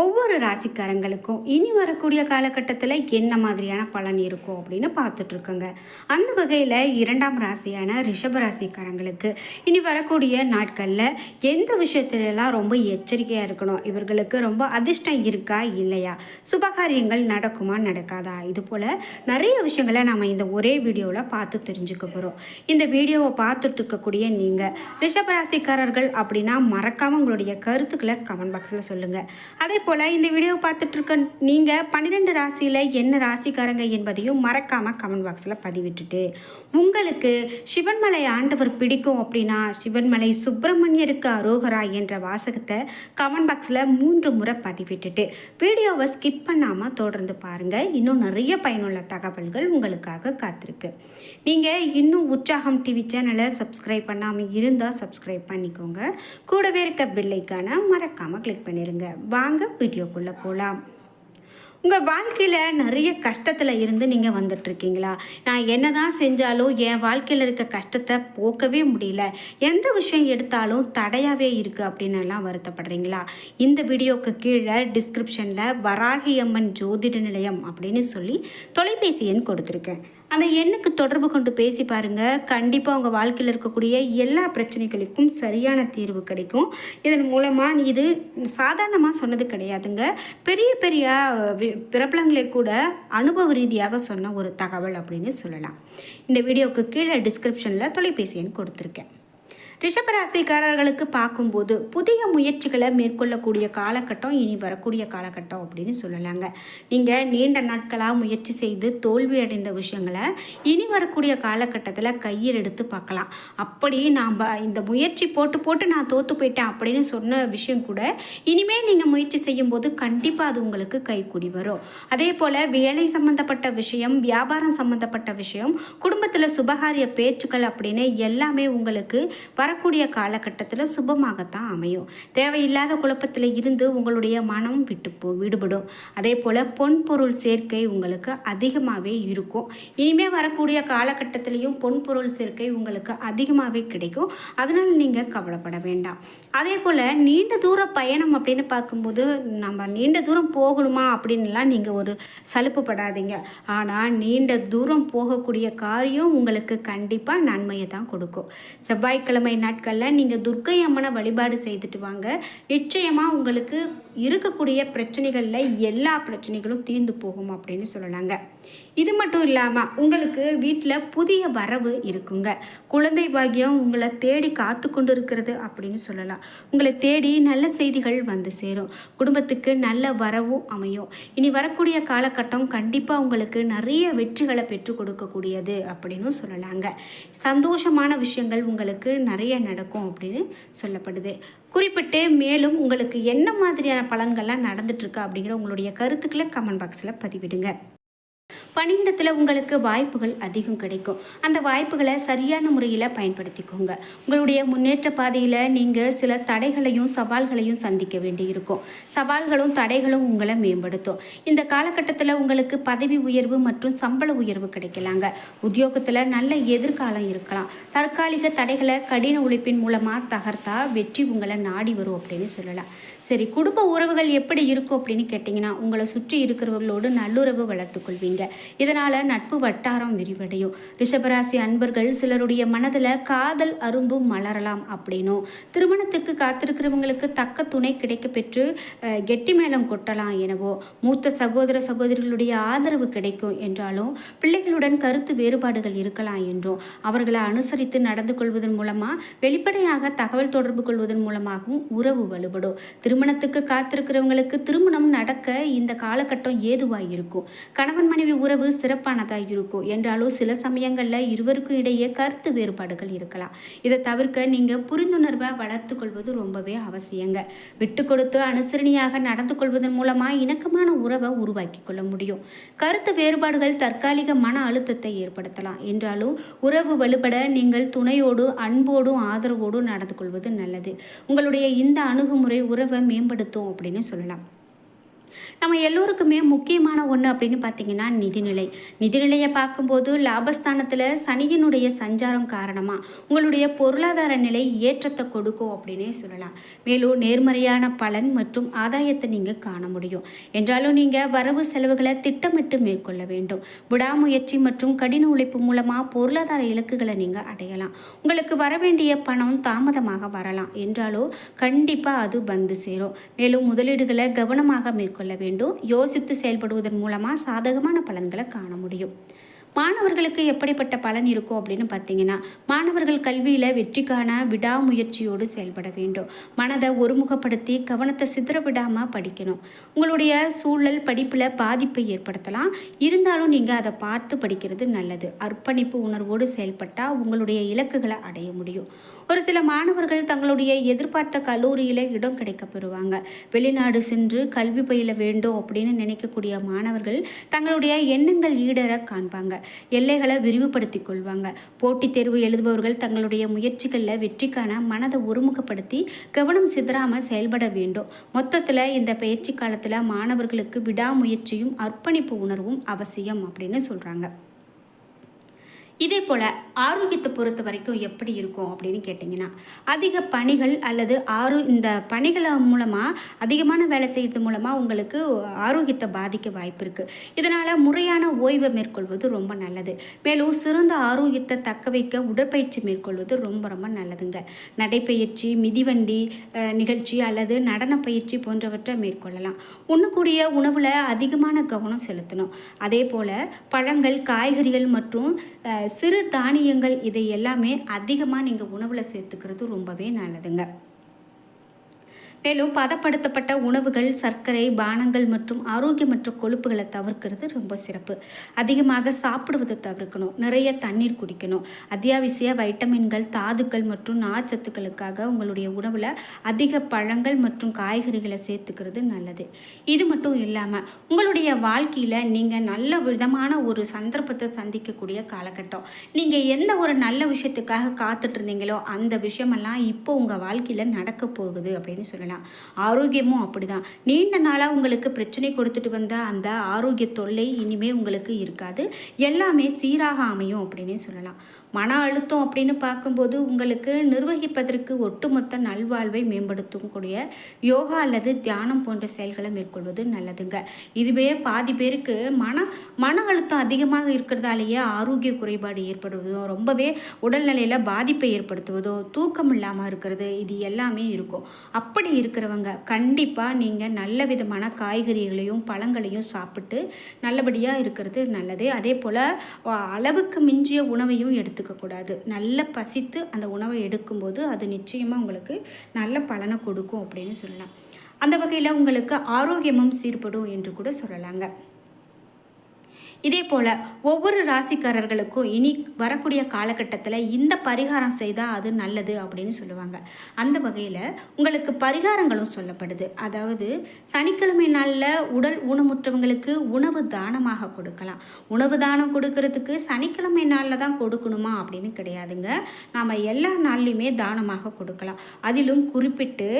ஒவ்வொரு ராசிக்காரங்களுக்கும் இனி வரக்கூடிய காலகட்டத்தில் என்ன மாதிரியான பலன் இருக்கும் அப்படின்னு பார்த்துட்ருக்கோங்க. அந்த வகையில் இரண்டாம் ராசியான ரிஷப ராசிக்காரங்களுக்கு இனி வரக்கூடிய நாட்களில் எந்த விஷயத்துலலாம் ரொம்ப எச்சரிக்கையாக இருக்கணும்? இவர்களுக்கு ரொம்ப அதிர்ஷ்டம் இருக்கா? இல்லையா? சுபகாரியங்கள் நடக்குமா? நடக்காதா? இது போல் நிறைய விஷயங்களை நம்ம இந்த ஒரே வீடியோவில் பார்த்து தெரிஞ்சுக்க போகிறோம் இந்த வீடியோவை பார்த்துட்டு இருக்கக்கூடிய நீங்கள் ரிஷபராசிக்காரர்கள் அப்படின்னா மறக்காமல் உங்களுடைய கருத்துக்களை கமெண்ட் பாக்ஸில் சொல்லுங்கள் அதே போல் இந்த வீடியோ பார்த்துட்ருக்க நீங்கள் பன்னிரெண்டு ராசியில் என்ன ராசிக்காரங்க என்பதையும் மறக்காமல் கமெண்ட் பாக்ஸில் பதிவிட்டுட்டு உங்களுக்கு சிவன்மலை ஆண்டவர் பிடிக்கும் அப்படின்னா சிவன்மலை சுப்பிரமணியருக்கு அரோகரா என்ற வாசகத்தை கமெண்ட் பாக்ஸில் மூன்று முறை பதிவிட்டுட்டு வீடியோவை ஸ்கிப் பண்ணாமல் தொடர்ந்து பாருங்கள் இன்னும் நிறைய பயனுள்ள தகவல்கள் உங்களுக்காக காத்திருக்கு. நீங்கள் இன்னும் உற்சாகம் டிவி சேனலை சப்ஸ்கிரைப் பண்ணாமல் இருந்தால் சப்ஸ்கிரைப் பண்ணிக்கோங்க. கூடவே இருக்க பில்லைக்கான மறக்காமல் கிளிக் பண்ணிடுங்க வாங்க வீடியோக்குள்ளே போகலாம் உங்கள் வாழ்க்கையில் நிறைய கஷ்டத்தில் இருந்து நீங்கள் வந்துட்டுருக்கீங்களா? நான் என்ன தான் செஞ்சாலும் என் வாழ்க்கையில் இருக்க கஷ்டத்தை போக்கவே முடியல. எந்த விஷயம் எடுத்தாலும் தடையாகவே இருக்குது அப்படின்னுலாம் வருத்தப்படுறீங்களா? இந்த வீடியோக்கு கீழே டிஸ்கிரிப்ஷனில் வராகியம்மன் ஜோதிட நிலையம் அப்படின்னு சொல்லி தொலைபேசி எண் கொடுத்துருக்கேன். அந்த எண்ணுக்கு தொடர்பு கொண்டு பேசி பாருங்கள் கண்டிப்பாக உங்கள் வாழ்க்கையில் இருக்கக்கூடிய எல்லா பிரச்சனைகளுக்கும் சரியான தீர்வு கிடைக்கும். இதன் மூலமாக இது சாதாரணமாக சொன்னது கிடையாதுங்க. பெரிய பெரிய வி- பிரபலங்களை கூட அனுபவ ரீதியாக சொன்ன ஒரு தகவல் அப்படின்னு சொல்லலாம். இந்த வீடியோவுக்கு கீழே டிஸ்கிரிப்ஷனில் தொலைபேசி எண் கொடுத்துருக்கேன். ரிஷபராசிக்காரர்களுக்கு பார்க்கும்போது புதிய முயற்சிகளை மேற்கொள்ளக்கூடிய காலகட்டம் இனி வரக்கூடிய காலகட்டம் அப்படின்னு சொல்லலாங்க. நீங்கள் நீண்ட நாட்களாக முயற்சி செய்து தோல்வி அடைந்த விஷயங்களை இனி வரக்கூடிய காலகட்டத்தில் கையில் எடுத்து பார்க்கலாம். அப்படி நாம் இந்த முயற்சி போட்டு போட்டு நான் தோற்று போயிட்டேன் அப்படின்னு சொன்ன விஷயம் கூட இனிமேல் நீங்கள் முயற்சி செய்யும்போது கண்டிப்பாக அது உங்களுக்கு கைக்கூடி வரும். அதே போல் வேலை சம்மந்தப்பட்ட விஷயம் வியாபாரம் சம்மந்தப்பட்ட விஷயம் குடும்பத்தில் சுபகாரிய பேச்சுக்கள் அப்படின்னு எல்லாமே உங்களுக்கு வரக்கூடிய காலகட்டத்தில் சுபமாகத்தான் அமையும். தேவையில்லாத குழப்பத்தில் இருந்து உங்களுடைய மனம் விட்டு போ விடுபடும். அதே போல் பொன் பொருள் சேர்க்கை உங்களுக்கு அதிகமாகவே இருக்கும். இனிமேல் வரக்கூடிய காலகட்டத்திலையும் பொன் பொருள் சேர்க்கை உங்களுக்கு அதிகமாகவே கிடைக்கும். அதனால் நீங்கள் கவலைப்பட வேண்டாம். அதே போல் நீண்ட தூர பயணம் அப்படின்னு பார்க்கும்போது நம்ம நீண்ட தூரம் போகணுமா அப்படின்லாம் நீங்கள் ஒரு சலுப்பு படாதீங்க ஆனால் நீண்ட தூரம் போகக்கூடிய காரியம் உங்களுக்கு கண்டிப்பாக நன்மையை தான் கொடுக்கும். செவ்வாய்க்கிழமை நாட்களில் நீங்கள் துர்க்கை அம்மனை வழிபாடு செய்துட்டு வாங்க. நிச்சயமாக உங்களுக்கு இருக்கக்கூடிய பிரச்சனைகளில் எல்லா பிரச்சனைகளும் தீர்ந்து போகும் அப்படின்னு சொல்லலாங்க. இது மட்டும் இல்லாமல் உங்களுக்கு வீட்டில் புதிய வரவு இருக்குங்க. குழந்தை பாக்கியம் உங்களை தேடி காத்து கொண்டு இருக்கிறது அப்படின்னு சொல்லலாம். உங்களை தேடி நல்ல செய்திகள் வந்து சேரும். குடும்பத்துக்கு நல்ல வரவும் அமையும். இனி வரக்கூடிய காலகட்டம் கண்டிப்பாக உங்களுக்கு நிறைய வெற்றிகளை பெற்றுக் கொடுக்கக்கூடியது அப்படின்னு சொல்லலாங்க. சந்தோஷமான விஷயங்கள் உங்களுக்கு நிறைய நடக்கும் அப்படின்னு சொல்லப்படுது. குறிப்பிட்டு மேலும் உங்களுக்கு என்ன மாதிரியான பலன்கள்லாம் நடந்துட்டுருக்கு அப்படிங்கிற உங்களுடைய கருத்துக்களை கமெண்ட் பாக்ஸில் பதிவிடுங்க. பணியிடத்தில் உங்களுக்கு வாய்ப்புகள் அதிகம் கிடைக்கும். அந்த வாய்ப்புகளை சரியான முறையில் பயன்படுத்திக்கோங்க. உங்களுடைய முன்னேற்ற பாதையில் நீங்கள் சில தடைகளையும் சவால்களையும் சந்திக்க வேண்டியிருக்கும். சவால்களும் தடைகளும் உங்களை மேம்படுத்தும். இந்த காலகட்டத்தில் உங்களுக்கு பதவி உயர்வு மற்றும் சம்பள உயர்வு கிடைக்கலாங்க. உத்தியோகத்தில் நல்ல எதிர்காலம் இருக்கலாம். தற்காலிக தடைகளை கடின உழைப்பின் மூலமாக தகர்த்தா வெற்றி உங்களை நாடி வரும் அப்படின்னு சொல்லலாம். சரி குடும்ப உறவுகள் எப்படி இருக்கும் அப்படின்னு கேட்டிங்கன்னா உங்களை சுற்றி இருக்கிறவர்களோடு நல்லுறவு வளர்த்துக்கொள்வீங்க. இதனால் நட்பு வட்டாரம் விரிவடையும். ரிஷபராசி அன்பர்கள் சிலருடைய மனதில் காதல் அரும்பு மலரலாம் அப்படின்னும். திருமணத்துக்கு காத்திருக்கிறவங்களுக்கு தக்க துணை கிடைக்க பெற்று கெட்டி மேளம் கொட்டலாம் எனவோ மூத்த சகோதர சகோதரிகளுடைய ஆதரவு கிடைக்கும் என்றாலும் பிள்ளைகளுடன் கருத்து வேறுபாடுகள் இருக்கலாம் என்றும் அவர்களை அனுசரித்து நடந்து கொள்வதன் மூலமாக வெளிப்படையாக தகவல் தொடர்பு கொள்வதன் மூலமாகவும் உறவு வலுபடும் திருமணத்துக்கு காத்திருக்கிறவங்களுக்கு திருமணம் நடக்க இந்த காலகட்டம் ஏதுவாக இருக்கும். கணவன் மனைவி உறவு உறவு சிறப்பானதாக இருக்கும் என்றாலும் சில சமயங்களில் இருவருக்கும் இடையே கருத்து வேறுபாடுகள் இருக்கலாம். இதை தவிர்க்க நீங்கள் புரிந்துணர்வை வளர்த்து கொள்வது ரொம்பவே அவசியங்க. விட்டு கொடுத்து அனுசரணையாக நடந்து கொள்வதன் மூலமாக இணக்கமான உறவை உருவாக்கி கொள்ள முடியும். கருத்து வேறுபாடுகள் தற்காலிக மன அழுத்தத்தை ஏற்படுத்தலாம். என்றாலும் உறவு வலுப்பட நீங்கள் துணையோடு அன்போடும் ஆதரவோடும் நடந்து கொள்வது நல்லது. உங்களுடைய இந்த அணுகுமுறை உறவை மேம்படுத்தும் அப்படின்னு சொல்லலாம். நம்ம எல்லோருக்குமே முக்கியமான ஒன்று அப்படின்னு பார்த்தீங்கன்னா நிதிநிலை. நிதிநிலையை பார்க்கும்போது லாபஸ்தானத்தில் சனியினுடைய சஞ்சாரம் காரணமாக உங்களுடைய பொருளாதார நிலை ஏற்றத்தை கொடுக்கும் அப்படின்னே சொல்லலாம். மேலும் நேர்மறையான பலன் மற்றும் ஆதாயத்தை நீங்கள் காண முடியும். என்றாலும் நீங்கள் வரவு செலவுகளை திட்டமிட்டு மேற்கொள்ள வேண்டும். விடாமுயற்சி மற்றும் கடின உழைப்பு மூலமாக பொருளாதார இலக்குகளை நீங்கள் அடையலாம். உங்களுக்கு வர வேண்டிய பணம் தாமதமாக வரலாம். என்றாலும் கண்டிப்பாக அது வந்து சேரும். மேலும் முதலீடுகளை கவனமாக மேற்கொள்ள வேண்டும். யோசித்து செயல்படுவதன் மூலமாக சாதகமான பலன்களை காண முடியும். மாணவர்களுக்கு எப்படிப்பட்ட பலன் இருக்கும் அப்படின்னு பார்த்தீங்கன்னா மாணவர்கள் கல்வியில் வெற்றிக்கான விடாமுயற்சியோடு செயல்பட வேண்டும். மனதை ஒருமுகப்படுத்தி கவனத்தை சிதற விடாமல் படிக்கணும். உங்களுடைய சூழல் படிப்பில் பாதிப்பை ஏற்படுத்தலாம். இருந்தாலும் நீங்கள் அதை பார்த்து படிக்கிறது நல்லது. அர்ப்பணிப்பு உணர்வோடு செயல்பட்டால் உங்களுடைய இலக்குகளை அடைய முடியும். ஒரு சில மாணவர்கள் தங்களுடைய எதிர்பார்த்த கல்லூரியில் இடம் கிடைக்க பெறுவாங்க. வெளிநாடு சென்று கல்வி பயில வேண்டும் அப்படின்னு நினைக்கக்கூடிய மாணவர்கள் தங்களுடைய எண்ணங்கள் ஈடர காண்பாங்க. எல்லைகளை விரிவுபடுத்தி கொள்வாங்க. போட்டித் தேர்வு எழுதுபவர்கள் தங்களுடைய முயற்சிகளில் வெற்றிக்கான மனதை ஒருமுகப்படுத்தி கவனம் சிதறாமல் செயல்பட வேண்டும். மொத்தத்தில் இந்த பயிற்சி காலத்தில் மாணவர்களுக்கு விடாமுயற்சியும் அர்ப்பணிப்பு உணர்வும் அவசியம் அப்படின்னு சொல்கிறாங்க இதே போல் ஆரோக்கியத்தை பொறுத்த வரைக்கும் எப்படி இருக்கும் அப்படின்னு கேட்டிங்கன்னா அதிக பணிகள் அல்லது ஆரோ இந்த பணிகளை மூலமாக அதிகமான வேலை செய்கிறது மூலமாக உங்களுக்கு ஆரோக்கியத்தை பாதிக்க வாய்ப்பு இருக்குது இதனால் முறையான ஓய்வை மேற்கொள்வது ரொம்ப நல்லது. மேலும் சிறந்த ஆரோக்கியத்தை தக்க வைக்க உடற்பயிற்சி மேற்கொள்வது ரொம்ப ரொம்ப நல்லதுங்க. நடைப்பயிற்சி மிதிவண்டி நிகழ்ச்சி அல்லது நடன பயிற்சி போன்றவற்றை மேற்கொள்ளலாம். உண்ணக்கூடிய உணவில் அதிகமான கவனம் செலுத்தணும். அதே போல் பழங்கள் காய்கறிகள் மற்றும் சிறு தானியங்கள் இதை எல்லாமே அதிகமாக நீங்கள் உணவில் சேர்த்துக்கிறது ரொம்பவே நல்லதுங்க. மேலும் பதப்படுத்தப்பட்ட உணவுகள் சர்க்கரை பானங்கள் மற்றும் ஆரோக்கியமற்ற கொழுப்புகளை தவிர்க்கிறது ரொம்ப சிறப்பு. அதிகமாக சாப்பிடுவதை தவிர்க்கணும். நிறைய தண்ணீர் குடிக்கணும். அத்தியாவசிய வைட்டமின்கள் தாதுக்கள் மற்றும் நார்ச்சத்துக்களுக்காக உங்களுடைய உணவில் அதிக பழங்கள் மற்றும் காய்கறிகளை சேர்த்துக்கிறது நல்லது. இது மட்டும் இல்லாமல் உங்களுடைய வாழ்க்கையில் நீங்கள் நல்ல விதமான ஒரு சந்தர்ப்பத்தை சந்திக்கக்கூடிய காலகட்டம். நீங்கள் எந்த ஒரு நல்ல விஷயத்துக்காக காத்துட்டு இருந்தீங்களோ அந்த விஷயமெல்லாம் இப்போ உங்கள் வாழ்க்கையில் நடக்க போகுது அப்படின்னு சொல்லலாம். ஆரோக்கியமும் அப்படிதான். நீண்ட நாளாக உங்களுக்கு பிரச்சனை கொடுத்துட்டு வந்த அந்த ஆரோக்கிய தொல்லை இனிமேல் உங்களுக்கு இருக்காது. எல்லாமே சீராக அமையும் அப்படின்னே சொல்லலாம். மன அழுத்தம் அப்படின்னு பார்க்கும்போது உங்களுக்கு நிர்வகிப்பதற்கு ஒட்டுமொத்த நல்வாழ்வை மேம்படுத்தும் கூடிய யோகா அல்லது தியானம் போன்ற செயல்களை மேற்கொள்வது நல்லதுங்க. இதுவே பாதி பேருக்கு மன மன அழுத்தம் அதிகமாக இருக்கிறதாலேயே ஆரோக்கிய குறைபாடு ஏற்படுவதும் ரொம்பவே உடல்நிலையில் பாதிப்பை ஏற்படுத்துவதும் தூக்கம் இல்லாமல் இருக்கிறது இது எல்லாமே இருக்கும். அப்படி இருக்கிறவங்க கண்டிப்பாக நீங்கள் நல்ல விதமான காய்கறிகளையும் பழங்களையும் சாப்பிட்டு நல்லபடியாக இருக்கிறது நல்லது. அதே போல் அளவுக்கு மிஞ்சிய உணவையும் எடுத்து எடுத்துக்கக்கூடாது. நல்ல பசித்து அந்த உணவை எடுக்கும்போது அது நிச்சயமாக உங்களுக்கு நல்ல பலனை கொடுக்கும் அப்படின்னு சொல்லலாம். அந்த வகையில் உங்களுக்கு ஆரோக்கியமும் சீர்படும் என்று கூட சொல்லலாங்க. இதே போல் ஒவ்வொரு ராசிக்காரர்களுக்கும் இனி வரக்கூடிய காலகட்டத்தில் இந்த பரிகாரம் செய்தால் அது நல்லது அப்படின்னு சொல்லுவாங்க. அந்த வகையில் உங்களுக்கு பரிகாரங்களும் சொல்லப்படுது. அதாவது சனிக்கிழமை நாளில் உடல் ஊனமுற்றவங்களுக்கு உணவு தானமாக கொடுக்கலாம். உணவு தானம் கொடுக்கறதுக்கு சனிக்கிழமை நாளில் தான் கொடுக்கணுமா அப்படின்னு கிடையாதுங்க. நாம் எல்லா நாள்லையுமே தானமாக கொடுக்கலாம். அதிலும் குறிப்பிட்டு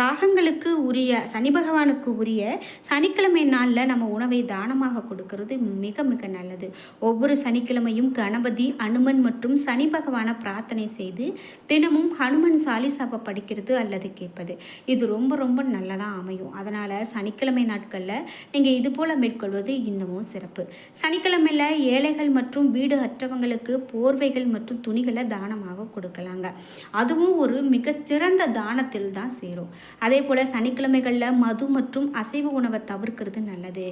காகங்களுக்கு உரிய சனி பகவானுக்கு உரிய சனிக்கிழமை நாளில் நம்ம உணவை தானமாக கொடுக்கறது மிக மிக நல்லது. ஒவ்வொரு சனிக்கிழமையும் கணபதி அனுமன் மற்றும் சனி பகவானை பிரார்த்தனை செய்து தினமும் ஹனுமன் சாலிசாவை படிக்கிறது அல்லது கேட்பது. இது ரொம்ப ரொம்ப நல்லதாக அமையும். அதனால் சனிக்கிழமை நாட்களில் நீங்கள் இது போல் மேற்கொள்வது இன்னமும் சிறப்பு. சனிக்கிழமையில் ஏழைகள் மற்றும் வீடு அற்றவங்களுக்கு போர்வைகள் மற்றும் துணிகளை தானமாக கொடுக்கலாங்க. அதுவும் ஒரு மிக சிறந்த தானத்தில் தான் சேரும். அதே போல் சனிக்கிழமைகளில் மது மற்றும் அசைவ உணவை தவிர்க்கிறது நல்லது.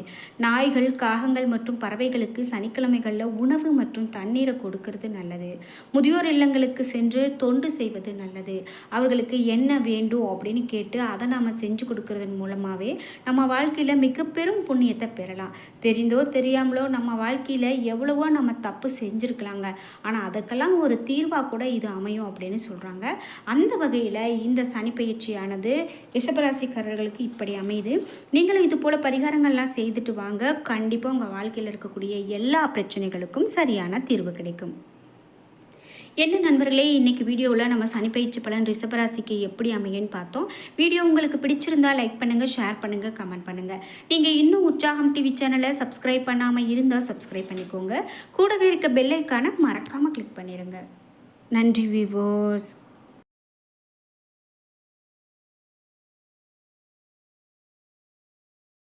நாய்கள் காகங்கள் மற்றும் குழந்தைகளுக்கு சனிக்கிழமைகளில் உணவு மற்றும் தண்ணீரை கொடுக்கறது நல்லது. முதியோர் இல்லங்களுக்கு சென்று தொண்டு செய்வது நல்லது. அவர்களுக்கு என்ன வேண்டும் அப்படின்னு கேட்டு அதை நாம் செஞ்சு கொடுக்கறதன் மூலமாகவே நம்ம வாழ்க்கையில் மிக பெரும் புண்ணியத்தை பெறலாம். தெரிந்தோ தெரியாமலோ நம்ம வாழ்க்கையில் எவ்வளவோ நம்ம தப்பு செஞ்சுருக்கலாங்க. ஆனால் அதுக்கெல்லாம் ஒரு தீர்வாக கூட இது அமையும் அப்படின்னு சொல்கிறாங்க அந்த வகையில் இந்த சனி பயிற்சியானது ரிஷபராசிக்காரர்களுக்கு இப்படி அமையுது. நீங்களும் இது போல் பரிகாரங்கள்லாம் செய்துட்டு வாங்க. கண்டிப்பாக உங்கள் வாழ்க்கையில் இருக்கக்கூடிய எல்லா பிரச்சனைகளுக்கும் சரியான தீர்வு கிடைக்கும். என்ன நண்பர்களே இன்னைக்கு வீடியோவில் நம்ம சனிப்பயிற்சி பலன் ரிஷபராசிக்கு எப்படி அமையன்னு பார்த்தோம். வீடியோ உங்களுக்கு பிடிச்சிருந்தால் லைக் பண்ணுங்கள் ஷேர் பண்ணுங்கள் கமெண்ட் பண்ணுங்கள் நீங்கள் இன்னும் உற்சாகம் டிவி சேனலை சப்ஸ்கிரைப் பண்ணாமல் இருந்தால் சப்ஸ்கிரைப் பண்ணிக்கோங்க. கூடவே இருக்க பெல்லைக்கான மறக்காமல் கிளிக் பண்ணிடுங்க நன்றி விவோஸ்